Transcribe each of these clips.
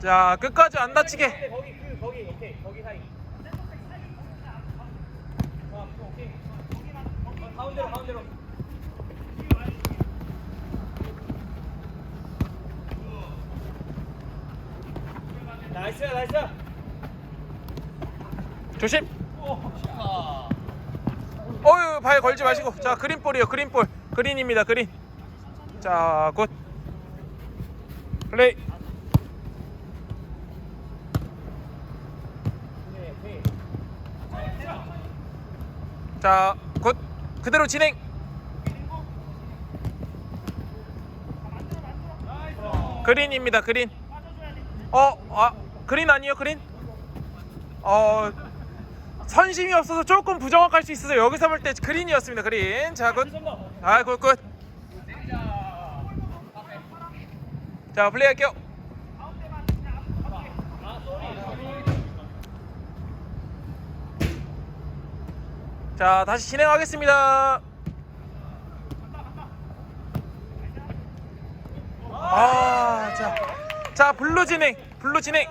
자 끝까지 안 다치게 거기 그 거기 오케이 거기 사이. 아, 오케이. 어, 가운데로 가운데로. 나이스 나이스. 조심 어유 발 걸지 마시고 자 그린볼이요 그린볼 그린입니다 그린 자굿 플레이. 오케이. 자굿 그대로 진행. 그린입니다 그린. 어 아 그린 아니에요 그린? 어 선심이 없어서 조금 부정확할 수 있어서 여기서 볼 때 그린이었습니다 그린. 자 굿 아 굿 굿 자 플레이 할게요. 자 다시 진행하겠습니다. 아자 자 블루 진행 블루 진행.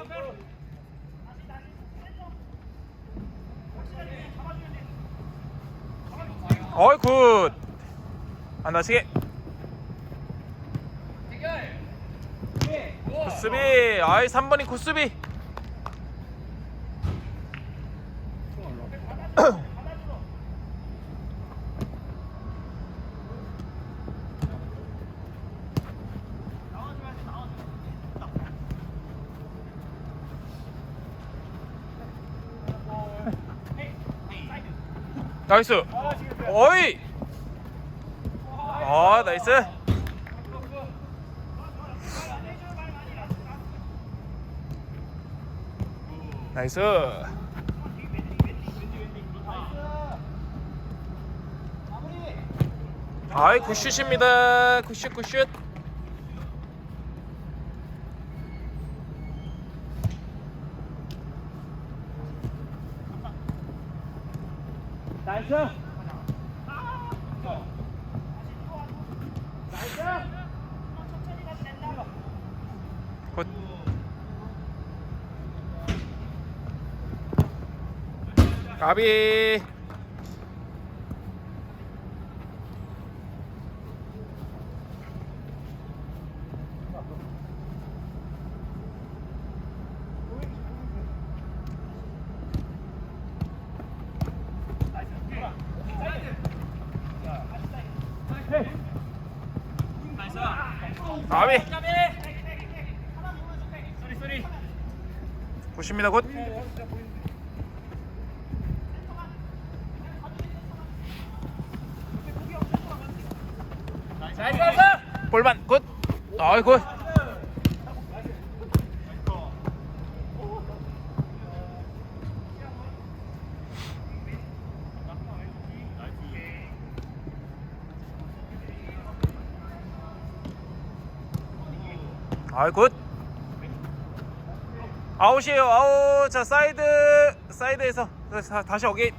어이 굿안 다치게 굿 수비. 아이 3번이 굿수비. 나이스. 어이. 아 나이스 나이스. 아이 굿슛입니다. 굿슛 굿슛. 나이스. 굿 가비. 가비. 굿입니다 굿 잘 갔어. 볼만 굿. 아이 굿. 아이 굿. 아웃이에요 아웃. 자 사이드 사이드에서 자, 다시 어게인.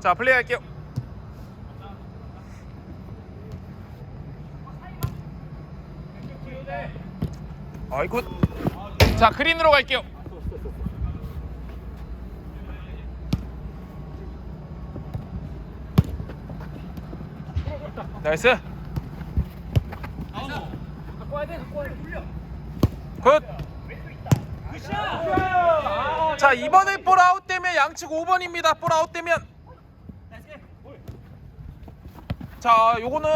자 플레이 할게요 아이 굿자 그린으로 갈게요. 나이스. 굿. 자 이번에 볼 아웃 되면 양측 5번입니다. 볼 아웃 되면. 자 요거는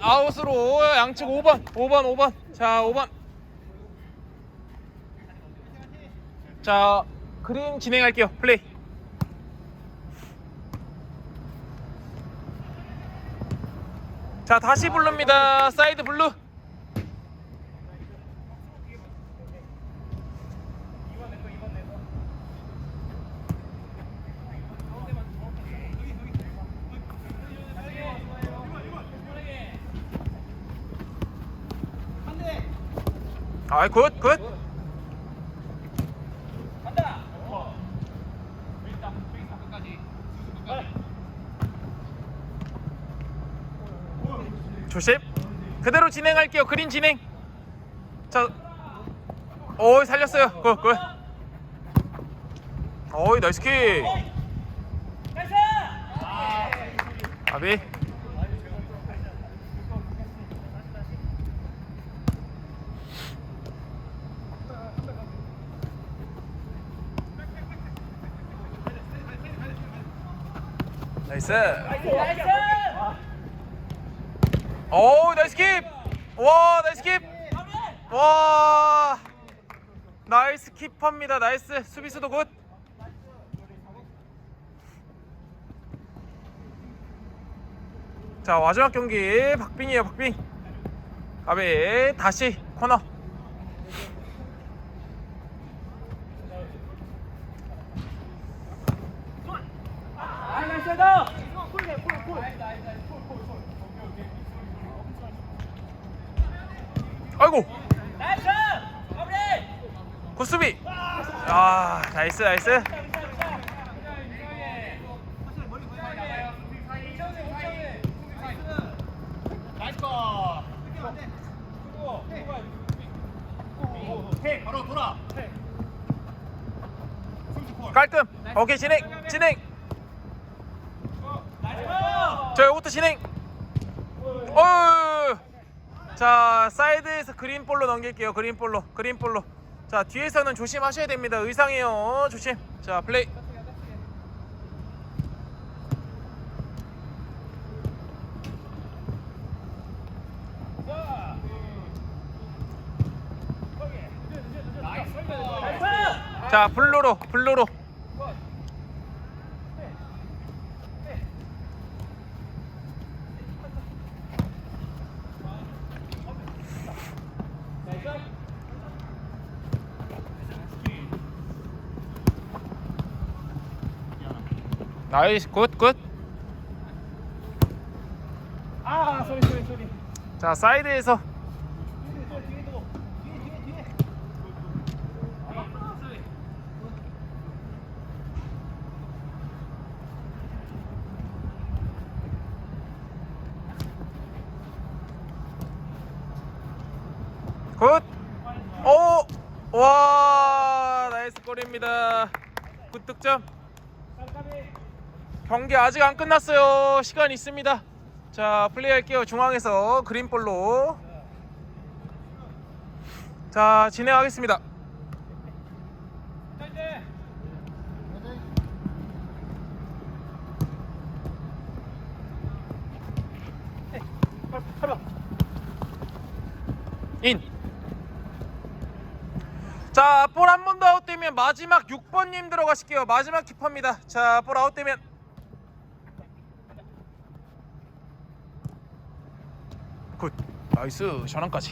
아웃으로 양측 5번 5번 5번. 자 5번 자 그린 진행할게요. 플레이. 자 다시 블루입니다. 사이드 블루. 아이 굿굿 간다. 조심 그대로 진행할게요 그린 진행 자, 오이 살렸어요. 굿, 굿. 오이 나이스 킥. 아비. 나이스. 나이스 오 나이스 킵. 와 나이스 킵. 와 나이스 키퍼입니다. 나이스 수비수도 굿. 자 마지막 경기 박빙이에요 박빙. 아베 다시 코너. 아 나이스. 아 나이스 나이스. 나이스 바로 돌아 깔끔. 오케이 진행 진행. 자 요것도 진행. 어. 자 사이드에서 그린볼로 넘길게요. 그린볼로 그린볼로. 자 뒤에서는 조심하셔야 됩니다. 의상이요 조심. 자 플레이. 자 블루로 블루로. 나이스 굿 굿. 아 소리 소리 소리 자 사이드에서 굿! 오! 와 나이스 골입니다 굿 득점 경기 아직 안 끝났어요 시간 있습니다 자 플레이할게요 중앙에서 그린볼로 자 진행하겠습니다 인. 자, 볼 한 번 더 아웃되면 마지막 6번님 들어가실게요. 마지막 키퍼입니다. 자, 볼 아웃되면 나이스. 전환까지.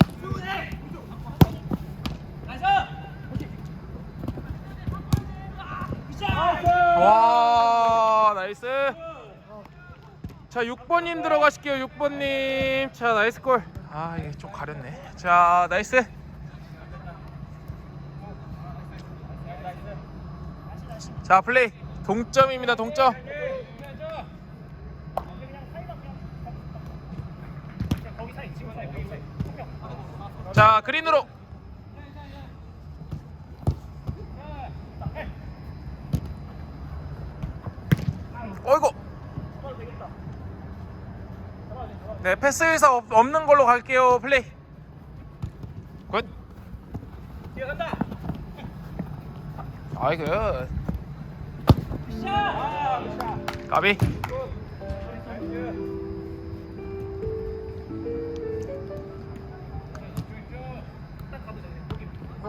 와, 나이스. 자, 6번님 들어가실게요. 6번님. 자, 나이스 골. 아, 이게 좀 가렸네. 자, 나이스. 자, 플레이. 동점입니다. 동점. 자, 그린으로. 어이구. 네, 패스에서 없- 없는 걸로 갈게요. 플레이. 굿. 뛰어간다 아이고. 샷 까비.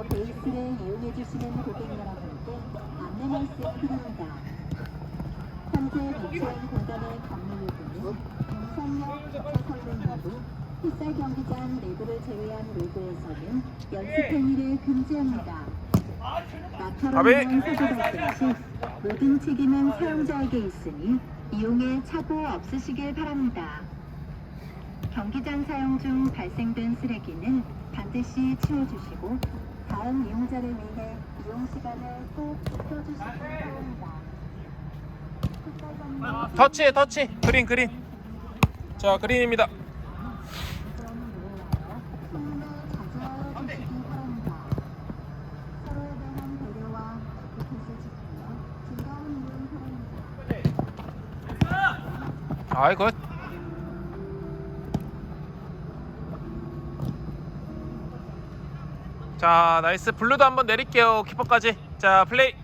베이스를 이용해 주시는 고객 여러분께 안내 말씀 드립니다. 현재 배치한 공간의 요금은 용산역 성능하고 풋살 경기장 내부를 제외한 로드에서는 연습 행위를 금지합니다. 마카롱은 발생 시 모든 책임은 사용자에게 있으니 이용에 착오 없으시길 바랍니다. 경기장 사용 중 발생된 쓰레기는 반드시 치워주시고 다음 이용자를 위해 이용 시간을 꼭 지켜주시기 바랍니다. 터치 터치. 그린 그린. 자 그린입니다. 아이고. 자 나이스. 블루도 한번 내릴게요. 키퍼까지. 자 플레이.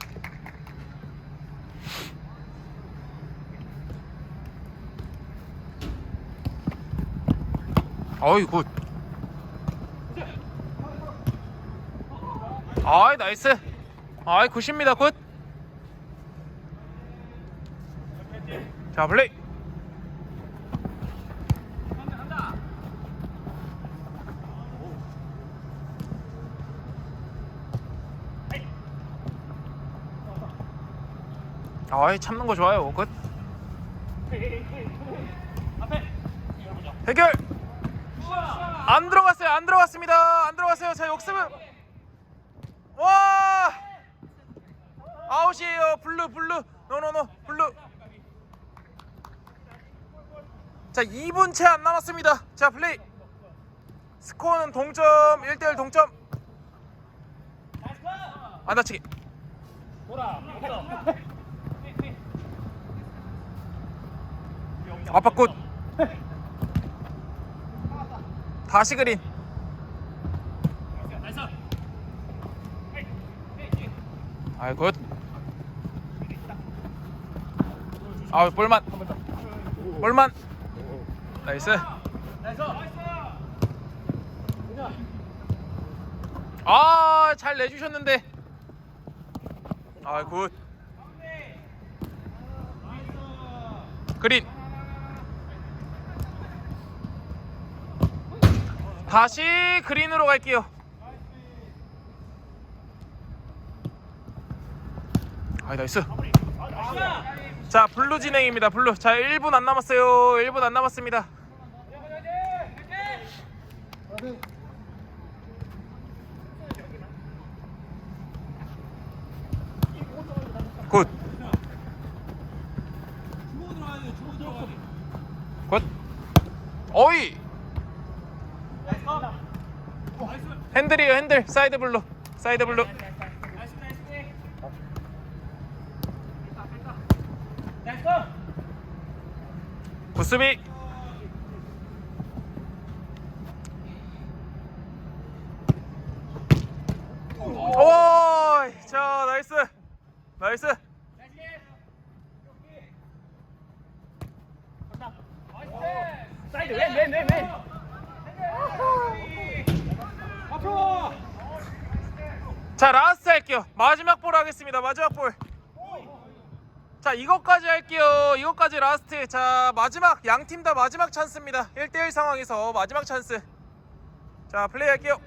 어이 굿. 아이 나이스. 아이 굿입니다. 굿자 플레이 아이 참는 거 좋아요. 굿 해결! 안 들어갔어요. 안 들어갔습니다. 안 들어갔어요. 자 역습은. 와! 아웃이에요. 블루 블루. 노노노. 블루. 자 2분 채 안 남았습니다. 자 플레이. 스코어는 동점 1대1 동점. 안 다치게. 아 빠 꽃. 다시 그린. 아이 굿. 아우 볼만. 볼만. 나이스. 아 잘 내주셨는데. 아굿. 그린 다시 그린으로 갈게요. 아이 나이스. 자 블루 진행입니다 블루. 자 1분 안 남았어요. 1분 안 남았습니다. 굿. 굿. 어이 핸들이에요 핸들. 사이드 블루. 사이드 블루. 구수비 오이 자 나이스 나이스 사이드 왼왼왼왼 앞으로 자 라스트 할게요. 마지막 볼 하겠습니다. 마지막 볼자 이것까지 할게요. 이것까지 라스트. 자 마지막 양 팀 다 마지막 찬스입니다. 1대1 상황에서 마지막 찬스. 자 플레이 할게요.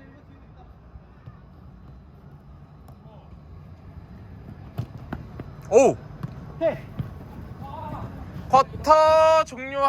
오! 해 쿼터 종료